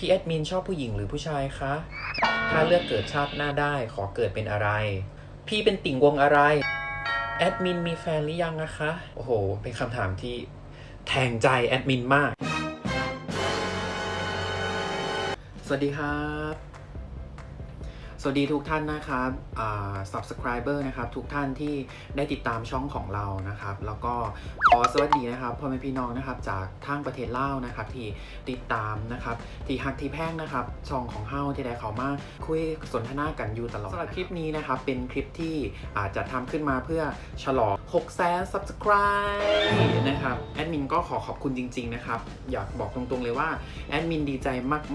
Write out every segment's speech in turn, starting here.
พี่แอดมินชอบผู้หญิงหรือผู้ชายคะ ถ้าเลือกเกิดชาติหน้าได้ขอเกิดเป็นอะไร พี่เป็นติ่งวงอะไร แอดมินมีแฟนหรือยังนะคะ โอ้โห เป็นคำถามที่แทงใจแอดมินมาก สวัสดีครับ สวัสดีทุกท่านนะครับอ่า subscriber นะครับทุกท่านที่ได้ติดตามช่องของเรานะครับ แล้วก็ขอสวัสดีนะครับพ่อแม่พี่น้องนะครับจากทางประเทศลาวนะครับที่ติดตามนะครับที่ฮักที่แพ่งนะครับช่องของเฮาที่ได้เขามาคุยสนทนากันอยู่ตลอดสำหรับคลิปนี้นะครับเป็นคลิปที่อาจจะทำขึ้นมาเพื่อฉลอง 6แสน subscribe นะครับ แอดมินก็ขอขอบคุณจริง ๆ นะครับ อยากบอกตรงๆเลยว่า แอดมินดีใจ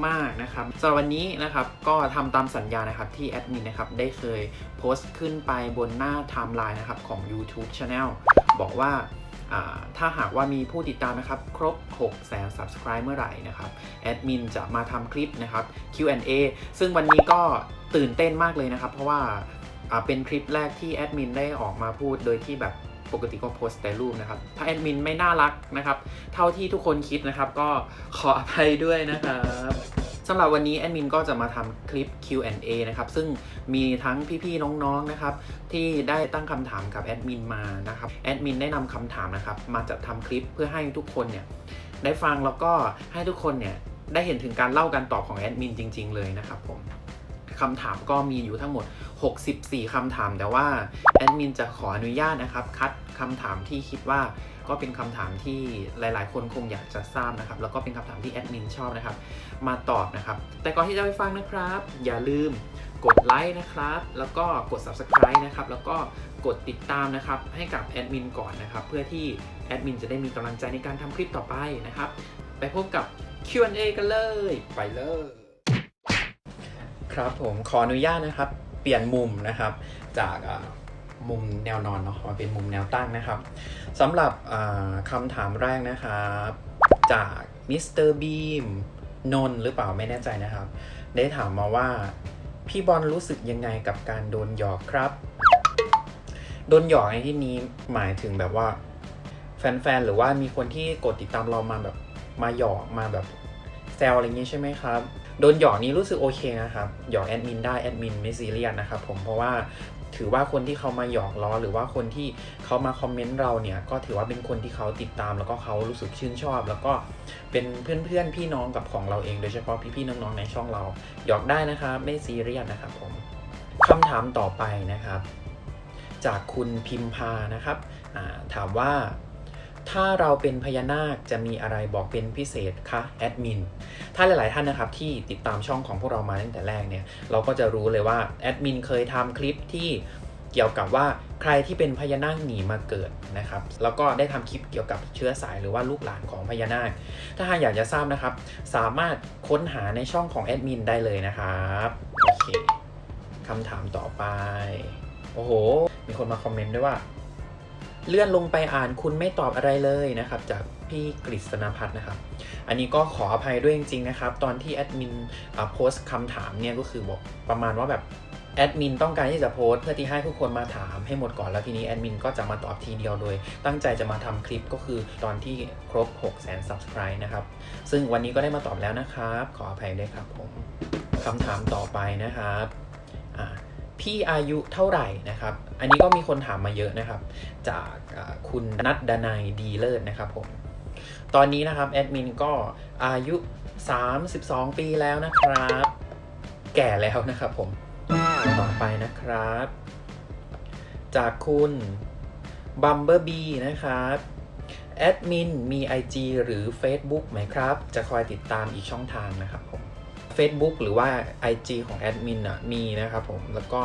มาก ๆ นะครับสำหรับวันนี้นะครับ ก็ทำตามสัญญานะครับที่แอดมินนะครับ ได้เคยโพสต์ขึ้นไปบนหน้าไทม์ไลน์นะครับ ของ YouTube Channel บอกว่าถ้าหากว่ามีผู้ติดตามนะครับ ครบ 6 แสน Subscribe เมื่อไหร่นะครับ แอดมินจะมาทำคลิปนะครับ Q&A ซึ่งวันนี้ก็ตื่นเต้นมากเลยนะครับ เพราะว่าเป็นคลิปแรกที่แอดมินได้ออกมาพูดโดยที่แบบ ปกติก็โพสต์แต่รูปนะครับ ถ้าแอดมินไม่น่ารักนะครับ เท่าที่ทุกคนคิดนะครับ ก็ขออภัยด้วยนะครับสำหรับวันนี้แอดมินก็จะมาทำคลิป Q&A นะครับ ซึ่งมีทั้งพี่ๆน้องๆนะครับ ที่ได้ตั้งคำถามกับแอดมินมานะครับแอดมินได้นำคำถามนะครับ มาจัดทำคลิปเพื่อให้ทุกคนเนี่ยได้ฟังแล้วก็ให้ทุกคนเนี่ยได้เห็นถึงการเล่าการตอบของแอดมินจริง ๆ เลยนะครับผม คำถามก็มีอยู่ทั้งหมด 64 คำถาม แต่ว่าแอดมินจะขออนุญาตนะครับคัดคำถามที่คิดว่าก็เป็นคำถามที่หลาย ๆ คนคงอยากจะทราบนะครับ แล้วก็เป็นคำถามที่แอดมินชอบนะครับ มาตอบนะครับ แต่ก่อนที่จะไปฟังนะครับ อย่าลืมกดไลค์นะครับ แล้วก็กด subscribe นะครับ แล้วก็กดติดตามนะครับ ให้กับแอดมินก่อนนะครับ เพื่อที่แอดมินจะได้มีกำลังใจในการทำคลิปต่อไปนะครับ ไปพบกับ Q&A กันเลย ไปเลย ครับผมขออนุญาตนะครับ เปลี่ยนมุมนะครับ จากมุมแนวนอนเนาะมาเป็นมุมแนวตั้งนะครับสำหรับคำถามแรกนะครับ จากมิสเตอร์บีมนนหรือเปล่าไม่แน่ใจนะครับ ได้ถามมาว่า พี่บอลรู้สึกยังไงกับการโดนหยอกครับ โดนหยอกในที่นี้หมายถึงแบบว่า แฟนๆ หรือว่ามีคนที่กดติดตามเรามาแบบมาหยอกมาแบบแซวอะไรอย่างงี้ใช่ไหมครับ โดนหยอกนี้รู้สึกโอเคนะครับ หยอกแอดมินได้แอดมินไม่ซีเรียสนะครับผมเพราะว่าถือว่าคนที่เขามาหยอกล้อหรือว่าคนที่เขามาคอมเมนต์เราเนี่ยก็ถือว่าเป็นคนที่เขาติดตาม แล้วก็เขารู้สึกชื่นชอบ แล้วก็เป็นเพื่อนๆพี่น้องกับของเราเองโดยเฉพาะพี่ๆน้องๆในช่องเราหยอกได้นะครับไม่ซีเรียสนะครับผมคำถามต่อไปนะครับ จากคุณพิมพานะครับถามว่า ถ้าเราเป็นพญานาคจะมีอะไรบอกเป็นพิเศษคะแอดมินถ้าหลาย ๆ ท่านนะครับที่ติดตามช่องของพวกเรามาตั้งแต่แรกเนี่ยเราก็จะรู้เลยว่าแอดมินเคยทำคลิปที่เกี่ยวกับว่าใครที่เป็นพญานาคหนีมาเกิดนะครับ แล้วก็ได้ทำคลิปเกี่ยวกับเชื้อสายหรือว่าลูกหลานของพญานาค ถ้าหากอยากจะทราบนะครับ สามารถค้นหาในช่องของแอดมินได้เลยนะครับโอเคคำถามต่อไป โอ้โห มีคนมาคอมเมนต์ด้วยว่า เลื่อนลงไปอ่านคุณไม่ตอบอะไรเลยนะครับ จากพี่กฤษณพัฒน์นะครับ อันนี้ก็ขออภัยด้วยจริงๆนะครับ ตอนที่แอดมินโพสต์คำถามเนี่ยก็คือบอกประมาณว่าแบบแอดมินต้องการที่จะโพสเพื่อที่ให้ทุกคนมาถามให้หมดก่อนแล้วทีนี้แอดมินก็จะมาตอบทีเดียวโดย ตั้งใจจะมาทำคลิปก็คือตอนที่ครบ 6 0 0 0 0 subscribe นะครับ ซึ่งวันนี้ก็ได้มาตอบแล้วนะครับ ขออภัยด้วยครับผมคำถามต่อไปนะครับอ่า พี่อายุเท่าไหร่นะครับ อันนี้ก็มีคนถามมาเยอะนะครับ จากคุณนัดดนัยดีเลิศนะครับผม ตอนนี้นะครับแอดมินก็อายุ 32 ปีแล้วนะครับ แก่แล้วนะครับผม ต่อไปนะครับ จากคุณบัมเบอร์บีนะครับแอดมินมี IG หรือ Facebook ไหมครับ จะคอยติดตามอีกช่องทางนะครับผม Facebook หรือว่า IG ของแอดมินอะมีนะครับผมแล้วก็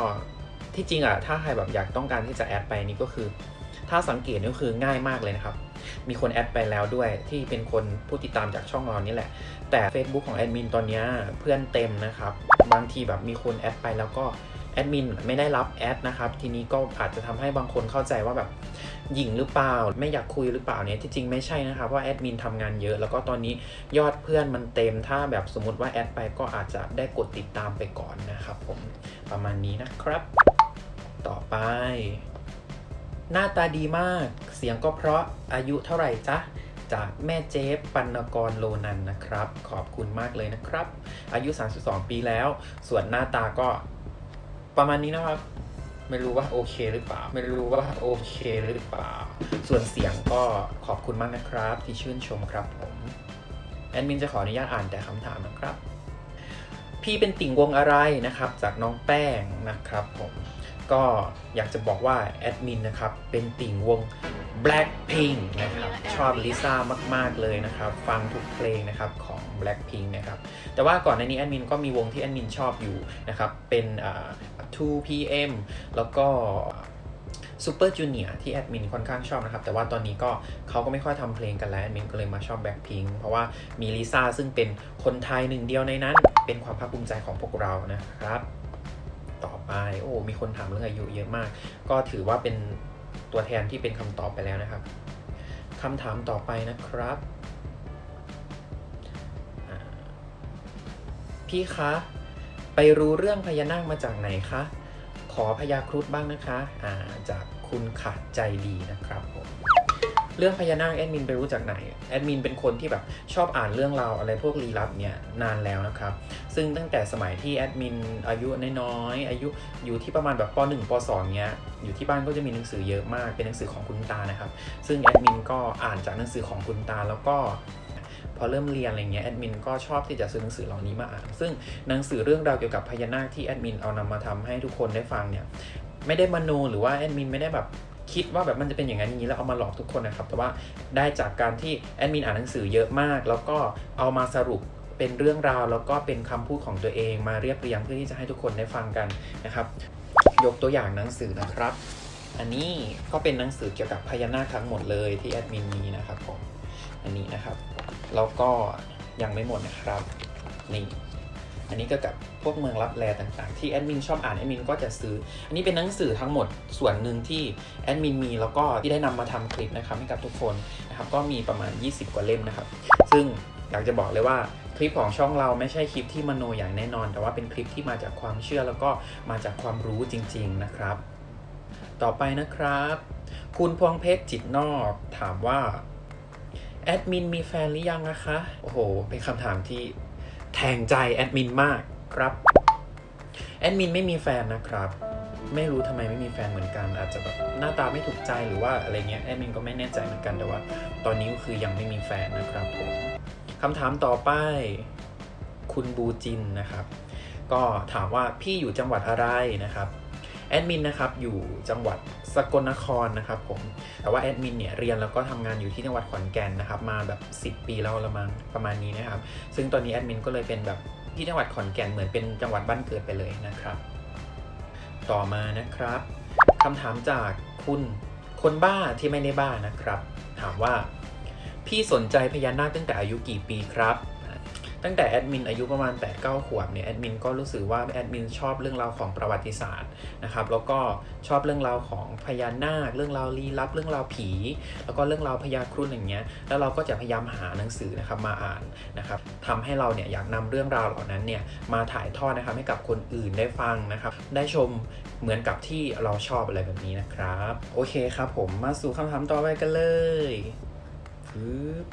ที่จริงอะถ้าใครแบบอยากต้องการที่จะแอดไปนี่ก็คือ ถ้าสังเกตก็คือง่ายมากเลยนะครับ มีคนแอดไปแล้วด้วยที่เป็นคนผู้ติดตามจากช่องเรานี่แหละ แต่ Facebook ของแอดมินตอนนี้เพื่อนเต็มนะครับ บางทีแบบมีคนแอดไปแล้วก็ แอดมินไม่ได้รับแอดนะครับ ทีนี้ก็อาจจะทำให้บางคนเข้าใจว่าแบบหญิงหรือเปล่า ไม่อยากคุยหรือเปล่าเนี่ยที่จริงไม่ใช่นะครับว่าแอดมินทำงานเยอะ แล้วก็ตอนนี้ยอดเพื่อนมันเต็มถ้าแบบสมมติว่าแอดไปก็อาจจะได้กดติดตามไปก่อนนะครับผมประมาณนี้นะครับ ต่อไป หน้าตาดีมาก เสียงก็เพราะอายุเท่าไหร่จ๊ะจากแม่เจฟปัณกรโลนันนะครับ ขอบคุณมากเลยนะครับ อายุ 32 ปีแล้ว ส่วนหน้าตาก็ ประมาณนี้นะครับ ไม่รู้ว่าโอเคหรือเปล่า ไม่รู้ว่าโอเคหรือเปล่า ส่วนเสียงก็ขอบคุณมากนะครับ ที่ชื่นชมครับผม แอดมินจะขออนุญาตอ่านแต่คำถามนะครับ พี่เป็นติ่งวงอะไรนะครับ จากน้องแป้งนะครับผมก็อยากจะบอกว่าแอดมินนะครับ เป็นติ่งวง Blackpink นะครับชอบลิซ่ามาก ๆ เลยนะครับ ฟังทุกเพลงนะครับของ Blackpink นะครับแต่ว่าก่อนหน้านี้แอดมินก็มีวงที่แอดมินชอบอยู่นะครับ เป็น 2PM แล้วก็ Super Junior ที่แอดมินค่อนข้างชอบนะครับ แต่ว่าตอนนี้ก็เขาก็ไม่ค่อยทำเพลงกันแล้วแอดมินก็เลยมาชอบ Blackpink เพราะว่ามีลิซ่าซึ่งเป็นคนไทยหนึ่งเดียวในนั้น เป็นความภาคภูมิใจของพวกเรานะครับต่อไปโอ้มีคนถามเรื่องอายุเยอะมาก ก็ถือว่าเป็นตัวแทนที่เป็นคำตอบไปแล้วนะครับคำถามต่อไปนะครับ พี่คะ ไปรู้เรื่องพญานาคมาจากไหนคะ ขอพญาครุฑบ้างนะคะอ่าจากคุณขาดใจดีนะครับผมเรื่องพญานาคแอดมินไปรู้จากไหนแอดมินเป็นคนที่แบบชอบอ่านเรื่องราวอะไรพวกลี้ลับเนี่ยนานแล้วนะครับ ซึ่งตั้งแต่สมัยที่แอดมินอายุน้อยๆอายุอยู่ที่ประมาณแบบป .1 ป .2 เนี้ยอยู่ที่บ้านก็จะมีหนังสือเยอะมากเป็นหนังสือของคุณตานะครับ ซึ่งแอดมินก็อ่านจากหนังสือของคุณตาแล้วก็ พอเริ่มเรียนอะไรเงี้ยแอดมินก็ชอบที่จะซื้อหนังสือเหล่านี้มาอ่าน ซึ่งหนังสือเรื่องราวเกี่ยวกับพญานาคที่แอดมินเอานำมาทำให้ทุกคนได้ฟังเนี่ยไม่ได้มโนหรือว่าแอดมินไม่ได้แบบคิดว่าแบบมันจะเป็นอย่างนั้นอย่างนี้แล้วเอามาหลอกทุกคนนะครับ แต่ว่าได้จากการที่แอดมินอ่านหนังสือเยอะมาก แล้วก็เอามาสรุปเป็นเรื่องราว แล้วก็เป็นคำพูดของตัวเองมาเรียบเรียงเพื่อที่จะให้ทุกคนได้ฟังกันนะครับ ยกตัวอย่างหนังสือนะครับ อันนี้ก็เป็นหนังสือเกี่ยวกับพญานาคทั้งหมดเลยที่แอดมินมีนะครับผมอันนี้นะครับ แล้วก็ยังไม่หมดนะครับนี่อันนี้ก็กับพวกเมืองรับแลต่างๆ ที่แอดมินชอบอ่านแอดมินก็จะซื้อ อันนี้เป็นหนังสือทั้งหมดส่วนหนึ่งที่แอดมินมีแล้วก็ที่ได้นำมาทำคลิปนะครับให้กับทุกคนนะครับก็มีประมาณ 20 กว่าเล่มนะครับ ซึ่งอยากจะบอกเลยว่าคลิปของช่องเราไม่ใช่คลิปที่มโนอย่างแน่นอน แต่ว่าเป็นคลิปที่มาจากความเชื่อแล้วก็มาจากความรู้จริง ๆนะครับ ต่อไปนะครับ คุณพวงเพชรจิตนอกถามว่า แอดมินมีแฟนหรือยังนะคะ โอ้โห เป็นคำถามที่แทงใจแอดมินมากครับ แอดมินไม่มีแฟนนะครับ ไม่รู้ทำไมไม่มีแฟนเหมือนกัน อาจจะแบบหน้าตาไม่ถูกใจหรือว่าอะไรเงี้ย แอดมินก็ไม่แน่ใจเหมือนกันแต่ว่า ตอนนี้ก็คือยังไม่มีแฟนนะครับผมคำถามต่อไป คุณบูจินนะครับ ก็ถามว่าพี่อยู่จังหวัดอะไรนะครับ แอดมินนะครับอยู่จังหวัดสกลนครนะครับผมแต่ว่าแอดมินเนี่ยเรียนแล้วก็ทำงานอยู่ที่จังหวัดขอนแก่นนะครับมาแบบ 10 ปีแล้วละมั้งประมาณนี้นะครับ ซึ่งตอนนี้แอดมินก็เลยเป็นแบบที่จังหวัดขอนแก่นเหมือนเป็นจังหวัดบ้านเกิดไปเลยนะครับ ต่อมานะครับคำถามจากคุณคนบ้าที่ไม่ได้บ้านะครับ ถามว่า พี่สนใจพญานาคตั้งแต่อายุกี่ปีครับ ตั้งแต่แอดมินอายุประมาณ 8-9 ขวบเนี่ยแอดมินก็รู้สึกว่าแอดมินชอบเรื่องราวของประวัติศาสตร์นะครับแล้วก็ชอบเรื่องราวของพญานาค เรื่องราวลี้ลับ เรื่องราวผี แล้วก็เรื่องราวพญาครุฑอย่างเงี้ยแล้วเราก็จะพยายามหาหนังสือนะครับมาอ่านนะครับทำให้เราเนี่ยอยากนำเรื่องราวเหล่านั้นเนี่ยมาถ่ายทอดนะครับให้กับคนอื่นได้ฟังนะครับได้ชมเหมือนกับที่เราชอบอะไรแบบนี้นะครับโอเคครับผมมาสู่คำถามต่อไปกันเลย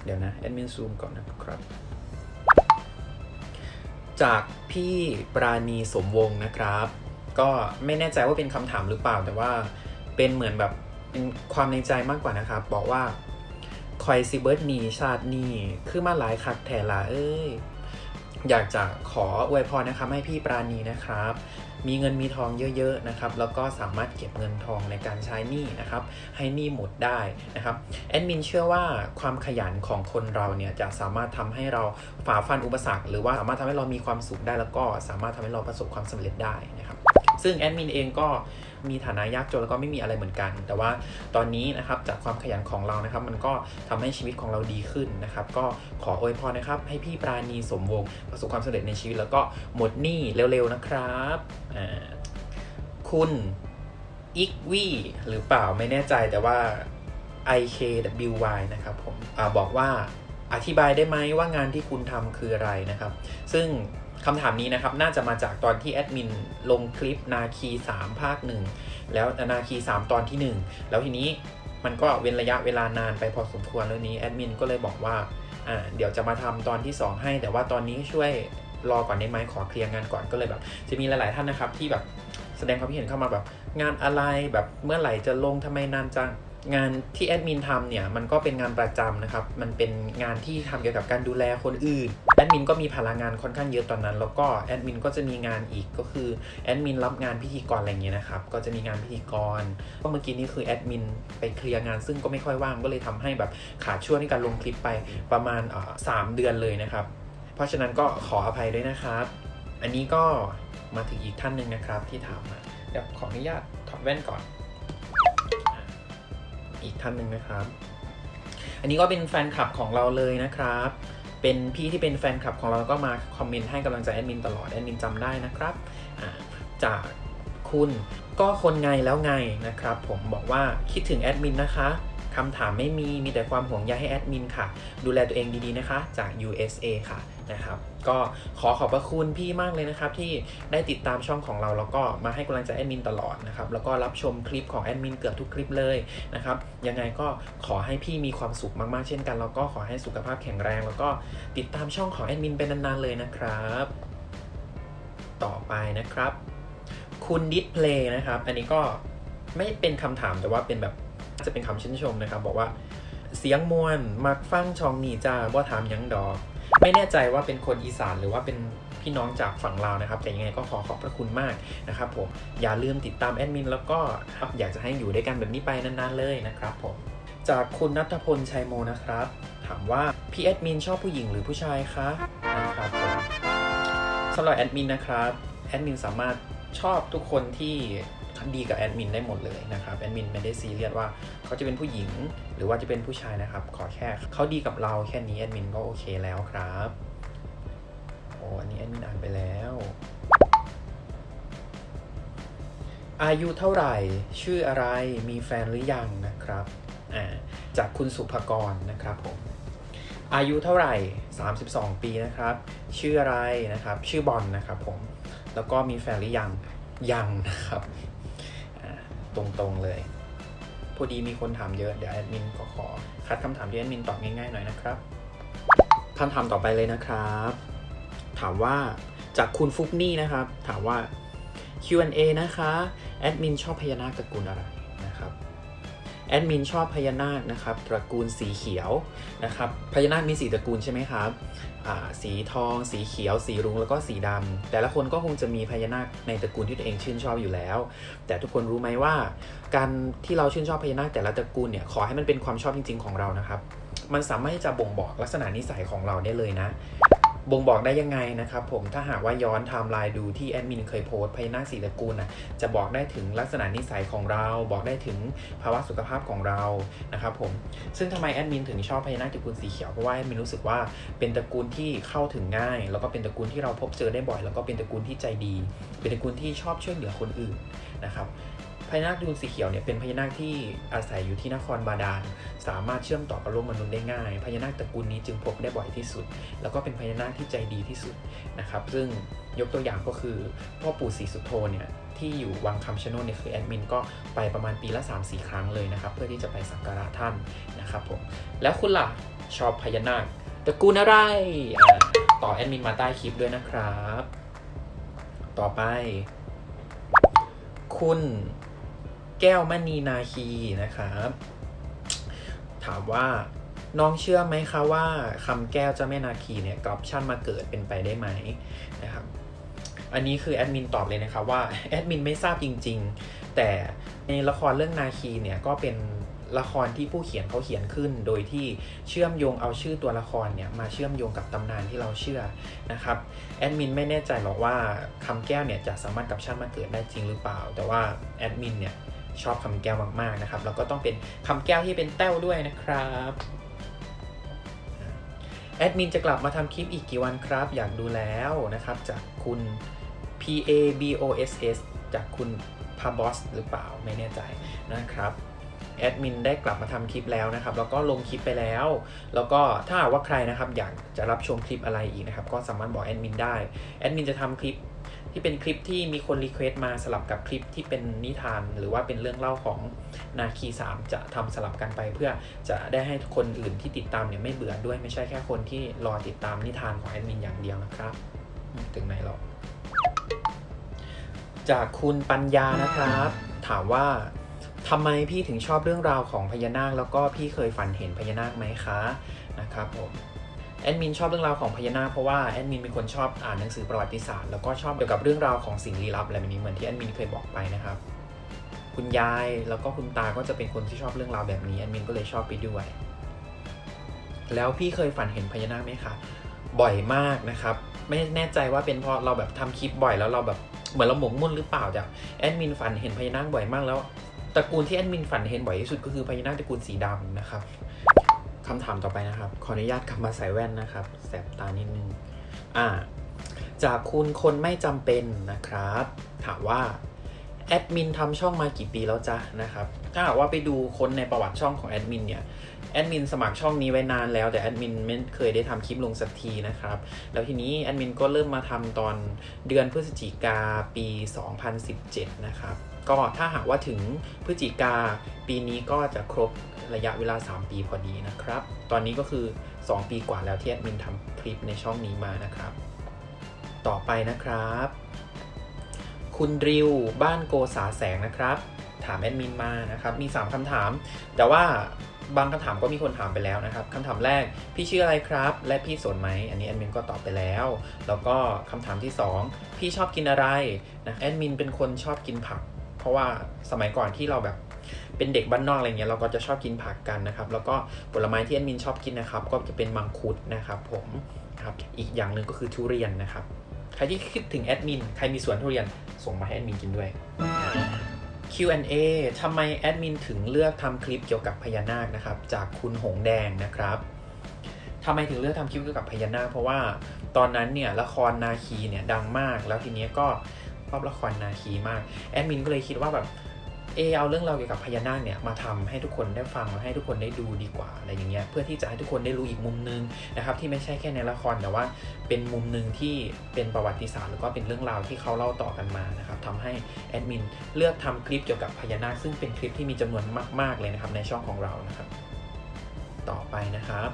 เดี๋ยวนะแอดมินซูมก่อนนะครับ จากพี่ปราณีสมวงศ์นะครับ ก็ไม่แน่ใจว่าเป็นคำถามหรือเปล่า แต่ว่าเป็นเหมือนแบบเป็นความในใจมากกว่านะครับ บอกว่าคอยซิเบิร์ตนีชาตินีคือมาหลายคักแถลาเอ้ยอยากจะขออวยพรนะครับให้พี่ปราณีนะครับ มีเงินมีทองเยอะๆนะครับแล้วก็สามารถเก็บเงินทองในการใช้หนี้นะครับให้หนี้หมดได้นะครับแอดมินเชื่อว่าความขยันของคนเราเนี่ยจะสามารถทำให้เราฝ่าฟันอุปสรรค หรือว่าสามารถทำให้เรามีความสุขได้แล้วก็สามารถทำให้เราประสบความสำเร็จได้นะครับซึ่งแอดมินเองก็ มีฐานะยากจนแล้วก็ไม่มีอะไรเหมือนกัน แต่ว่าตอนนี้นะครับจากความขยันของเรานะครับ มันก็ทำให้ชีวิตของเราดีขึ้นนะครับ ก็ขออวยพรนะครับ ให้พี่ปราณีสมวงศ์ประสบความสำเร็จในชีวิต แล้วก็หมดหนี้เร็วๆนะครับคุณอิกวีหรือเปล่าไม่แน่ใจแต่ว่า IKWY นะครับผมอบอกว่าอธิบายได้ไหมว่างานที่คุณทำคืออะไรนะครับ ซึ่ง คำถามนี้นะครับน่าจะมาจากตอนที่แอดมินลงคลิปนาคี 3 ภาค 1 แล้วนาคี 3 ตอนที่ 1 แล้วทีนี้มันก็เว้นระยะเวลานานไปพอสมควรแล้วนี้แอดมินก็เลยบอกว่าอ่าเดี๋ยวจะมาทำตอนที่ 2 ให้ แต่ว่าตอนนี้ช่วยรอก่อนได้ไหมขอเคลียร์งานก่อนก็เลยแบบ จะมีหลาย ๆ ท่านนะครับที่แบบแสดงความคิดเห็นเข้ามาแบบงานอะไรแบบเมื่อไหร่จะลงทำไมนานจัง งานที่แอดมินทำเนี่ยมันก็เป็นงานประจำนะครับ มันเป็นงานที่ทำเกี่ยวกับการดูแลคนอื่น แอดมินก็มีพลังงานค่อนข้างเยอะตอนนั้น แล้วก็แอดมินก็จะมีงานอีกก็คือแอดมินรับงานพิธีกรอะไรอย่างเงี้ยนะครับ ก็จะมีงานพิธีกร ก็เมื่อกี้นี้คือแอดมินไปเคลียร์งาน ซึ่งก็ไม่ค่อยว่าง ก็เลยทำให้แบบขาดช่วงในการลงคลิปไปประมาณสามเดือนเลยนะครับ เพราะฉะนั้นก็ขออภัยด้วยนะครับ อันนี้ก็มาถึงอีกท่านหนึ่งนะครับที่ถามมาเดี๋ยวขออนุญาตถอดแว่นก่อน อีกท่านหนึ่งนะครับ อันนี้ก็เป็นแฟนคลับของเราเลยนะครับ เป็นพี่ที่เป็นแฟนคลับของเราก็มาคอมเมนต์ให้กำลังใจแอดมินตลอดแอดมินจำได้นะครับจากคุณก็คนไงแล้วไงนะครับ ผมบอกว่าคิดถึงแอดมินนะคะคำถามไม่มีมีแต่ความห่วงใยให้แอดมินค่ะ ดูแลตัวเองดีๆนะคะ จาก USA ค่ะนะครับ ก็ขอขอบพระคุณพี่มากเลยนะครับ ที่ได้ติดตามช่องของเรา แล้วก็มาให้กำลังใจแอดมินตลอดนะครับ แล้วก็รับชมคลิปของแอดมินเกือบทุกคลิปเลยนะครับ ยังไงก็ขอให้พี่มีความสุขมากๆ เช่นกัน แล้วก็ขอให้สุขภาพแข็งแรง แล้วก็ติดตามช่องของแอดมินเป็นนานๆเลยนะครับ ต่อไปนะครับ คุณดิสเพลย์นะครับ อันนี้ก็ไม่เป็นคำถามแต่ว่าเป็นแบบจะเป็นคำชื่นชมนะครับ บอกว่าเสียงมวนมักฟังช่องนี่จ้าว่าถามยังดอก ไม่แน่ใจว่าเป็นคนอีสานหรือว่าเป็นพี่น้องจากฝั่งลาวนะครับ แต่ยังไงก็ขอขอบพระคุณมากนะครับผมอย่าลืมติดตามแอดมินแล้วก็อยากจะให้อยู่ด้วยกันแบบนี้ไปนานๆเลยนะครับผมจากคุณนัทพลชัยโมนะครับ ถามว่าพี่แอดมินชอบผู้หญิงหรือผู้ชายคะนะครับผมสำหรับแอดมินนะครับแอดมินสามารถชอบทุกคนที่ ดีกับแอดมินได้หมดเลยนะครับแอดมินไม่ได้ซีเรียสว่าเขาจะเป็นผู้หญิงหรือว่าจะเป็นผู้ชายนะครับ ขอแค่เขาดีกับเราแค่นี้แอดมินก็โอเคแล้วครับโอ้อันนี้แอดมินอ่านไปแล้ว อายุเท่าไหร่ ชื่ออะไรมีแฟนหรือยังนะครับอ่าจากคุณสุภกรนะครับผมอายุเท่าไหร่ 32 ปีนะครับ ชื่ออะไรนะครับ ชื่อบอลนะครับผม แล้วก็มีแฟนหรือยัง ยังนะครับ ตรงๆเลย พอดีมีคนถามเยอะ เดี๋ยวแอดมินก็ขอ คัดคำถามที่แอดมินตอบง่ายๆหน่อยนะครับคำถามต่อไปเลยนะครับ ถามว่าจากคุณฟุกนี่นะครับ ถามว่า Q&A นะคะ แอดมินชอบพญานาคตระกูลอะไรนะครับ แอดมินชอบพญานาคนะครับตระกูลสีเขียวนะครับพญานาคมีสีตระกูลใช่ไหมครับสีทอง สีเขียว สีรุ้งแล้วก็สีดำแต่ละคนก็คงจะมีพญานาคในตระกูลที่ตัวเองชื่นชอบอยู่แล้ว แต่ทุกคนรู้ไหมว่า การที่เราชื่นชอบพญานาคแต่ละตระกูลเนี่ยขอให้มันเป็นความชอบจริง ๆ ของเรานะครับ มันสามารถที่จะบ่งบอกลักษณะนิสัยของเราได้เลยนะ บ่งบอกได้ยังไงนะครับผมถ้าหากว่าย้อนไทม์ไลน์ดูที่แอดมินเคยโพสพญานาคสีตระกูลนะจะบอกได้ถึงลักษณะนิสัยของเรา บอกได้ถึงภาวะสุขภาพของเรานะครับผมซึ่งทำไมแอดมินถึงชอบพญานาคตระกูลสีเขียวเพราะว่าแอดมินรู้สึกว่าเป็นตระกูลที่เข้าถึงง่าย แล้วก็เป็นตระกูลที่เราพบเจอได้บ่อย แล้วก็เป็นตระกูลที่ใจดี เป็นตระกูลที่ชอบช่วยเหลือคนอื่นนะครับ พญานาคตระกูลสีเขียวเนี่ยเป็นพญานาคที่อาศัยอยู่ที่นครบาดาลสามารถเชื่อมต่อกับโลกมนุษย์ได้ง่ายพญานาคตระกูลนี้จึงพบได้บ่อยที่สุด แล้วก็เป็นพญานาคที่ใจดีที่สุดนะครับ ซึ่งยกตัวอย่างก็คือพ่อปู่ศรีสุโธเนี่ยที่อยู่วังคำชะโนดเนี่ยคือแอดมินก็ไปประมาณปีละ 3-4 ครั้งเลยนะครับ เพื่อที่จะไปสักการะท่านนะครับผมแล้วคุณล่ะชอบพญานาคตระกูลอะไรต่อแอดมินมาใต้คลิปด้วยนะครับ ต่อไป คุณ แก้วมณีนาคีนะครับถามว่าน้องเชื่อไหมคะว่าคำแก้วเจ้าแม่นาคีเนี่ยกลับชั่นมาเกิดเป็นไปได้ไหมนะครับอันนี้คือแอดมินตอบเลยนะครับว่าแอดมินไม่ทราบจริง ๆ แต่ในละครเรื่องนาคีเนี่ยก็เป็นละครที่ผู้เขียนเขาเขียนขึ้น โดยที่เชื่อมโยงเอาชื่อตัวละครเนี่ยมาเชื่อมโยงกับตำนานที่เราเชื่อนะครับแอดมินไม่แน่ใจหรอกว่าคำแก้วเนี่ยจะสามารถกับชั่นมาเกิดได้จริงหรือเปล่า แต่ว่าแอดมินเนี่ย ชอบคำแก้วมากๆนะครับ แล้วก็ต้องเป็นคำแก้วที่เป็นแต้วด้วยนะครับแอดมินจะกลับมาทำคลิปอีกกี่วันครับ อยากดูแล้วนะครับ จากคุณ P A B O S S จากคุณพาบอสหรือเปล่าไม่แน่ใจนะครับ แอดมินได้กลับมาทำคลิปแล้วนะครับ แล้วก็ลงคลิปไปแล้ว แล้วก็ถ้าหากว่าใครนะครับอยากจะรับชมคลิปอะไรอีกนะครับ ก็สามารถบอกแอดมินได้ แอดมินจะทำคลิปที่เป็นคลิปที่มีคนรีเควสต์มาสลับกับคลิปที่เป็นนิทาน หรือว่าเป็นเรื่องเล่าของนาคีสามจะทำสลับกันไป เพื่อจะได้ให้คนอื่นที่ติดตามเนี่ยไม่เบื่อด้วยไม่ใช่แค่คนที่รอติดตามนิทานของแอดมินอย่างเดียวนะครับ ถึงไหนหรอจากคุณปัญญานะครับ ถามว่า ทำไมพี่ถึงชอบเรื่องราวของพญานาค แล้วก็พี่เคยฝันเห็นพญานาคไหมคะนะครับผมแอดมินชอบเรื่องราวของพญานาคเพราะว่าแอดมินเป็นคนชอบอ่านหนังสือประวัติศาสตร์แล้วก็ชอบเกี่ยวกับเรื่องราวของสิ่งลี้ลับอะไรแบบนี้เหมือนที่แอดมินเคยบอกไปนะครับ คุณยายแล้วก็คุณตาก็จะเป็นคนที่ชอบเรื่องราวแบบนี้แอดมินก็เลยชอบไปด้วย แล้วพี่เคยฝันเห็นพญานาคไหมคะบ่อยมากนะครับ ไม่แน่ใจว่าเป็นเพราะเราแบบทำคลิปบ่อยแล้วเราแบบเหมือนเราหมกมุ่นหรือเปล่าแต่แอดมินฝันเห็นพญานาคบ่อยมากแล้ว ตระกูลที่แอดมินฝันเห็นบ่อยที่สุดก็คือพญานาคตระกูลสีดำนะครับคำถามต่อไปนะครับ ขออนุญาตกลับมาใส่แว่นนะครับ แสบตานิดนึงอ่าจากคุณคนไม่จำเป็นนะครับ ถามว่าแอดมินทำช่องมากี่ปีแล้วจ๊ะนะครับ ถ้าหากว่าไปดูคนในประวัติช่องของแอดมินเนี่ยแอดมินสมัครช่องนี้ไว้นานแล้วแต่แอดมินไม่เคยได้ทำคลิปลงสักทีนะครับ แล้วทีนี้แอดมินก็เริ่มมาทำตอนเดือนพฤศจิกาปี 2017 นะครับ ก็ถ้าหากว่าถึงพฤศจิกาปีนี้ก็จะครบระยะเวลา 3 ปีพอดีนะครับ ตอนนี้ก็คือ 2 ปีกว่าแล้วที่แอดมินทำคลิปในช่องนี้มานะครับ ต่อไปนะครับ คุณริวบ้านโกษาแสงนะครับ ถามแอดมินมานะครับ มี 3คำถาม แต่ว่าบางคำถามก็มีคนถามไปแล้วนะครับคำถามแรกพี่ชื่ออะไรครับ และพี่สนไหมอันนี้แอดมินก็ตอบไปแล้ว แล้วก็คำถามที่ 2 พี่ชอบกินอะไรนะแอดมินเป็นคนชอบกินผัก ราะว่าสมัยก่อนที่เราแบบเป็นเด็กบ้านนอกอะไรเงี้ยเราก็จะชอบกินผักกันนะครับ แล้วก็ผลไม้ที่แอดมินชอบกินนะครับ ก็จะเป็นมังคุดนะครับ ผมครับอีกอย่างหนึ่งก็คือทุเรียนนะครับ ใครที่คิดถึงแอดมินใครมีสวนทุเรียนส่งมาให้แอดมินกินด้วย Q&A ทำไมแอดมินถึงเลือกทำคลิปเกี่ยวกับพญานาคนะครับ จากคุณหงแดงนะครับทำไมถึงเลือกทำคลิปเกี่ยวกับพญานาคเพราะว่าตอนนั้นเนี่ยละครนาคีเนี่ยดังมาก แล้วทีเนี้ยก็ อบละครนาคีมาก แอดมินก็เลยคิดว่าแบบเอเอาเรื่องราวเกี่ยวกับพญานาคเนี่ยมาทำให้ทุกคนได้ฟังให้ทุกคนได้ดูดีกว่าอะไรอย่างเงี้ยเพื่อที่จะให้ทุกคนได้รู้อีกมุมนึงนะครับที่ไม่ใช่แค่ในละครแต่ว่าเป็นมุมหนึ่งที่เป็นประวัติศาสตร์แล้วก็เป็นเรื่องราวที่เขาเล่าต่อกันมานะครับทำให้แอดมินเลือกทำคลิปเกี่ยวกับพญานาคซึ่งเป็นคลิปที่มีจำนวนมาก ๆเลยนะครับในช่องของเรานะครับ ต่อไปนะครับ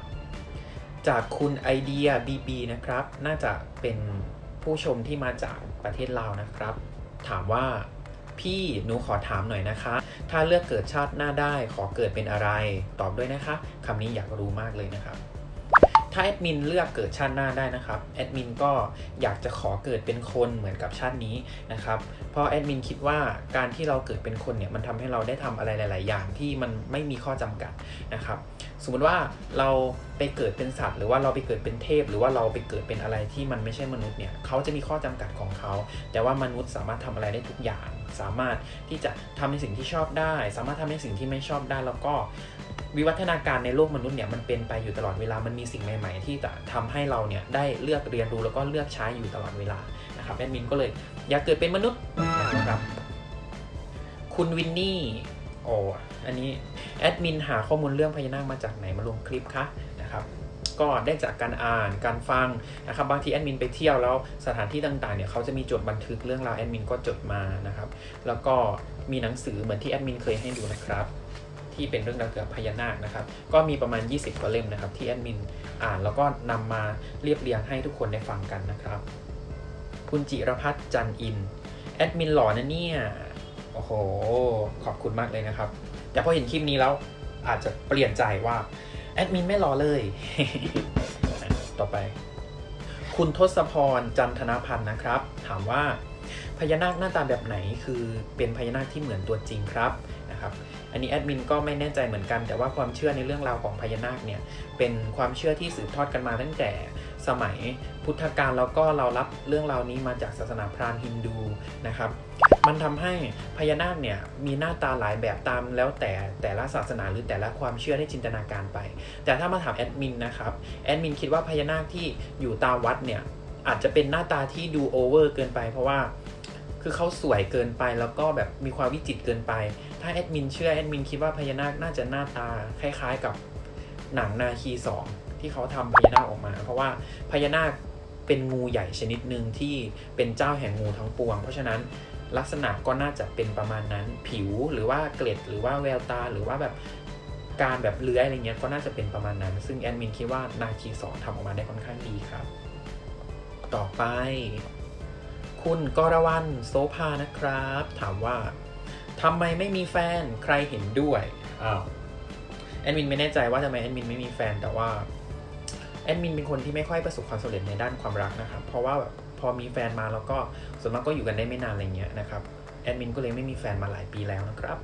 จากคุณไอเดีย BB นะครับน่าจะเป็นผู้ชมที่มาจาก ประเทศลาวนะครับ ถามว่าพี่หนูขอถามหน่อยนะคะ ถ้าเลือกเกิดชาติหน้าได้ขอเกิดเป็นอะไร ตอบด้วยนะคะคำนี้อยากรู้มากเลยนะครับ ถ้าแอดมินเลือกเกิดชาติหน้าได้นะครับแอดมินก็อยากจะขอเกิดเป็นคนเหมือนกับชาตินี้นะครับเพราะแอดมินคิดว่าการที่เราเกิดเป็นคนเนี่ยมันทำให้เราได้ทำอะไรหลาย ๆ อย่างที่มันไม่มีข้อจำกัดนะครับ สมมติว่าเราไปเกิดเป็นสัตว์ หรือว่าเราไปเกิดเป็นเทพ หรือว่าเราไปเกิดเป็นอะไรที่มันไม่ใช่มนุษย์เนี่ยเขาจะมีข้อจำกัดของเขา แต่ว่ามนุษย์สามารถทำอะไรได้ทุกอย่าง สามารถที่จะทำในสิ่งที่ชอบได้ สามารถทำในสิ่งที่ไม่ชอบได้ แล้วก็วิวัฒนาการในโลกมนุษย์เนี่ยมันเป็นไปอยู่ตลอดเวลา มันมีสิ่งใหม่ๆ ที่จะทำให้เราเนี่ยได้เลือกเรียนรู้แล้วก็เลือกใช้อยู่ตลอดเวลานะครับแอดมินก็เลยอยากเกิดเป็นมนุษย์นะครับคุณวินนี่โอ้อันนี้แอดมินหาข้อมูลเรื่องพญานาคมาจากไหนมาลงคลิปคะนะครับ ก็ได้จากการอ่านการฟังนะครับบางทีแอดมินไปเที่ยวแล้วสถานที่ต่างๆเนี่ยเขาจะมีจดบันทึกเรื่องราวแอดมินก็จดมานะครับ แล้วก็มีหนังสือเหมือนที่แอดมินเคยให้ดูนะครับ ที่เป็นเรื่องราวเกี่ยวกับพญานาคนะครับ ก็มีประมาณ 20กว่าเล่มนะครับ ที่แอดมินอ่านแล้วก็นำมาเรียบเรียงให้ทุกคนได้ฟังกันนะครับ คุณจิรพัฒน์จันอินแอดมินหล่อนะเนี่ยโอ้โห ขอบคุณมากเลยนะครับ แต่พอเห็นคลิปนี้แล้วอาจจะเปลี่ยนใจว่า แอดมินไม่รอเลย ต่อไป คุณทศพรจันทนาพันธ์นะครับ ถามว่าพญานาคหน้าตาแบบไหนคือเป็นพญานาคที่เหมือนตัวจริงครับนะครับอันนี้แอดมินก็ไม่แน่ใจเหมือนกัน แต่ว่าความเชื่อในเรื่องราวของพญานาคเนี่ยเป็นความเชื่อที่สืบทอดกันมาตั้งแต่สมัยพุทธกาลแล้วก็เรารับเรื่องราวนี้มาจากศาสนาพราหมณ์ฮินดูนะครับ มันทำให้พญานาคเนี่ยมีหน้าตาหลายแบบตามแล้วแต่แต่ละศาสนาหรือแต่ละความเชื่อได้จินตนาการไป แต่ถ้ามาถามแอดมินนะครับแอดมินคิดว่าพญานาคที่อยู่ตามวัดเนี่ยอาจจะเป็นหน้าตาที่ดูโอเวอร์เกินไป เพราะว่าคือเขาสวยเกินไปแล้วก็แบบมีความวิจิตรเกินไป ถ้าแอดมินเชื่อแอดมินคิดว่าพญานาคน่าจะหน้าตาคล้ายๆกับหนังนาคีสองที่เขาทำพญานาคออกมา เพราะว่าพญานาคเป็นงูใหญ่ชนิดหนึ่งที่เป็นเจ้าแห่งงูทั้งปวง เพราะฉะนั้น ลักษณะก็น่าจะเป็นประมาณนั้น ผิวหรือว่าเกล็ดหรือว่าแววตาหรือว่าแบบการแบบเลื้อยอะไรเงี้ยก็น่าจะเป็นประมาณนั้น ซึ่งแอดมินคิดว่านาคีสองทำออกมาได้ค่อนข้างดีครับ ต่อไป คุณกรวรรณโซภานะครับ ถามว่าทำไมไม่มีแฟนใครเห็นด้วยอ้าวแอดมินไม่แน่ใจว่าทำไมแอดมินไม่มีแฟนแต่ว่าแอดมินเป็นคนที่ไม่ค่อยประสบความสำเร็จในด้านความรักนะครับ เพราะว่าแบบ พอมีแฟนมาแล้วก็ส่วนมากก็อยู่กันได้ไม่นานอะไรเงี้ยนะครับแอดมินก็เลยไม่มีแฟนมาหลายปีแล้วนะครับ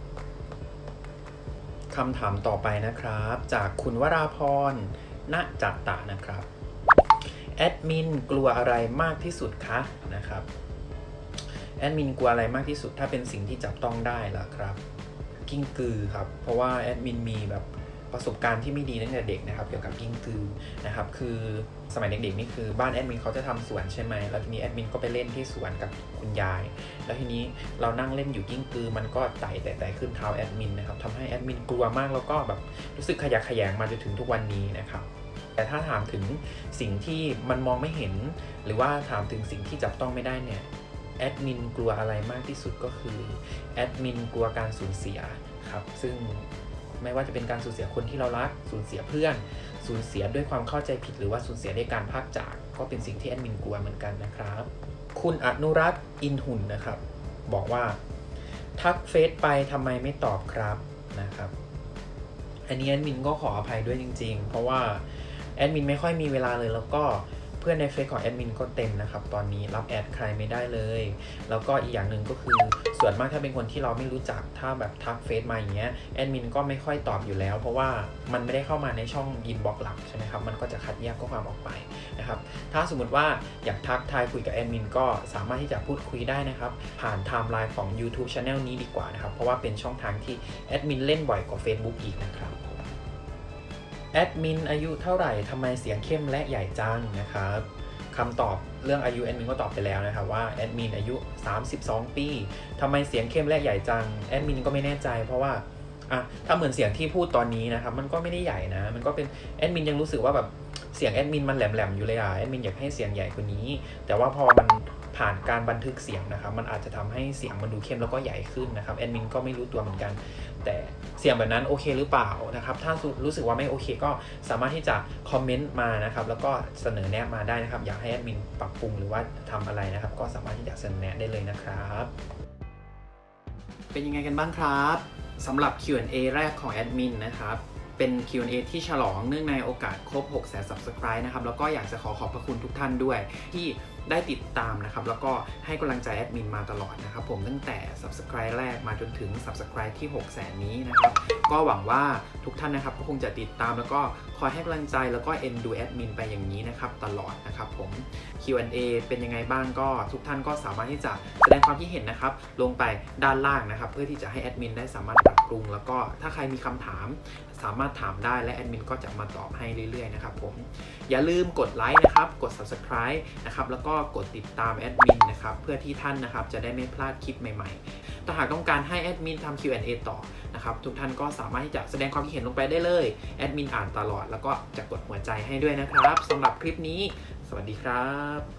คำถามต่อไปนะครับ จากคุณวราพรณจัตตานะครับแอดมินกลัวอะไรมากที่สุดคะนะครับแอดมินกลัวอะไรมากที่สุดถ้าเป็นสิ่งที่จับต้องได้ล่ะครับกิ้งกือครับ เพราะว่าแอดมินมีแบบ ประสบการณ์ที่ไม่ดีตั้งแต่เด็กนะครับ เกี่ยวกับกิ้งกือนะครับ คือสมัยเด็กๆนี่คือบ้านแอดมินเขาจะทำสวนใช่ไหมแล้วทีนี้แอดมินก็ไปเล่นที่สวนกับคุณยาย แล้วทีนี้เรานั่งเล่นอยู่กิ้งกือมันก็ไต่แต่แต่ขึ้นเท้าแอดมินนะครับทำให้แอดมินกลัวมากแล้วก็แบบรู้สึกขยะแขยงมาจนถึงทุกวันนี้นะครับแต่ถ้าถามถึงสิ่งที่มันมองไม่เห็น หรือว่าถามถึงสิ่งที่จับต้องไม่ได้เนี่ยแอดมินกลัวอะไรมากที่สุดก็คือแอดมินกลัวการสูญเสียครับซึ่ง ไม่ว่าจะเป็นการสูญเสียคนที่เรารัก สูญเสียเพื่อน สูญเสียด้วยความเข้าใจผิด หรือว่าสูญเสียด้วยการพากจาก ก็เป็นสิ่งที่แอดมินกลัวเหมือนกันนะครับ คุณอนุรักษ์อินหุ่นนะครับ บอกว่า ทักเฟซไปทำไมไม่ตอบครับนะครับ อันนี้แอดมินก็ขออภัยด้วยจริง ๆ เพราะว่าแอดมินไม่ค่อยมีเวลาเลยแล้วก็ พื่อนในเฟซของแอดมินก็เต็มนะครับ ตอนนี้รับแอดใครไม่ได้เลย แล้วก็อีกอย่างหนึ่งก็คือส่วนมากถ้าเป็นคนที่เราไม่รู้จักถ้าแบบทักเฟซมาอย่างเงี้ยแอดมินก็ไม่ค่อยตอบอยู่แล้ว เพราะว่ามันไม่ได้เข้ามาในช่องอินบ็อกหลักใช่ไหมครับมันก็จะคัดแยกข้อความออกไปนะครับถ้าสมมติว่าอยากทักทายคุยกับแอดมินก็สามารถที่จะพูดคุยได้นะครับ ผ่านไทม์ไลน์ของ YouTube Channel นี้ดีกว่านะครับ เพราะว่าเป็นช่องทางที่แอดมินเล่นบ่อยกว่า Facebook อีกนะครับ แอดมินอายุเท่าไหร่ทำไมเสียงเข้มและใหญ่จังนะครับคำตอบเรื่องอายุแอดมินก็ตอบไปแล้วนะครับว่าแอดมินอายุ 32 ปีทำไมเสียงเข้มและใหญ่จังแอดมินก็ไม่แน่ใจเพราะว่าอะถ้าเหมือนเสียงที่พูดตอนนี้นะครับมันก็ไม่ได้ใหญ่นะ มันก็เป็นแอดมินยังรู้สึกว่าแบบเสียงแอดมินมันแหลมๆอยู่เลยอะแอดมินอยากให้เสียงใหญ่กว่านี้ แต่ว่าพอมัน ผ่านการบันทึกเสียงนะครับ มันอาจจะทำให้เสียงมันดูเข้มแล้วก็ใหญ่ขึ้นนะครับแอดมินก็ไม่รู้ตัวเหมือนกัน แต่เสียงแบบนั้นโอเคหรือเปล่านะครับ ถ้ารู้สึกว่าไม่โอเคก็สามารถที่จะคอมเมนต์มานะครับ แล้วก็เสนอแนะมาได้นะครับ อยากให้แอดมินปรับปรุงหรือว่าทำอะไรนะครับ ก็สามารถที่จะเสนอแนะได้เลยนะครับ เป็นยังไงกันบ้างครับสำหรับ Q&A แรกของแอดมินนะครับเป็น Q&A ที่ฉลองเนื่องในโอกาสครบ6แสน Subscribe นะครับ แล้วก็อยากจะขอขอบพระคุณทุกท่านด้วย ที่ ได้ติดตามนะครับ แล้วก็ให้กำลังใจแอดมินมาตลอดนะครับ ผมตั้งแต่ Subscribe แรกมาจนถึง Subscribe ที่6แสนนี้นะครับ ก็หวังว่าทุกท่านนะครับก็คงจะติดตามแล้วก็คอยให้กำลังใจแล้วก็เอ็นดูแอดมินไปอย่างนี้นะครับตลอดนะครับผม Q&A เป็นยังไงบ้างก็ทุกท่านก็สามารถที่จะแสดงความคิดเห็นนะครับ ลงไปด้านล่างนะครับ เพื่อที่จะให้แอดมินได้สามารถปรับปรุง แล้วก็ถ้าใครมีคำถามสามารถถามได้และแอดมินก็จะมาตอบให้เรื่อยๆนะครับผมอย่าลืมกดไลค์นะครับกด subscribe นะครับแล้วก็กดติดตามแอดมินนะครับเพื่อที่ท่านนะครับจะได้ไม่พลาดคลิปใหม่ๆถ้าหากต้องการให้แอดมินทำ Q&A ต่อนะครับทุกท่านก็สามารถที่จะแสดงความคิดเห็นลงไปได้เลยแอดมินอ่านตลอด แล้วก็จะกดหัวใจให้ด้วยนะครับสำหรับคลิปนี้ สวัสดีครับ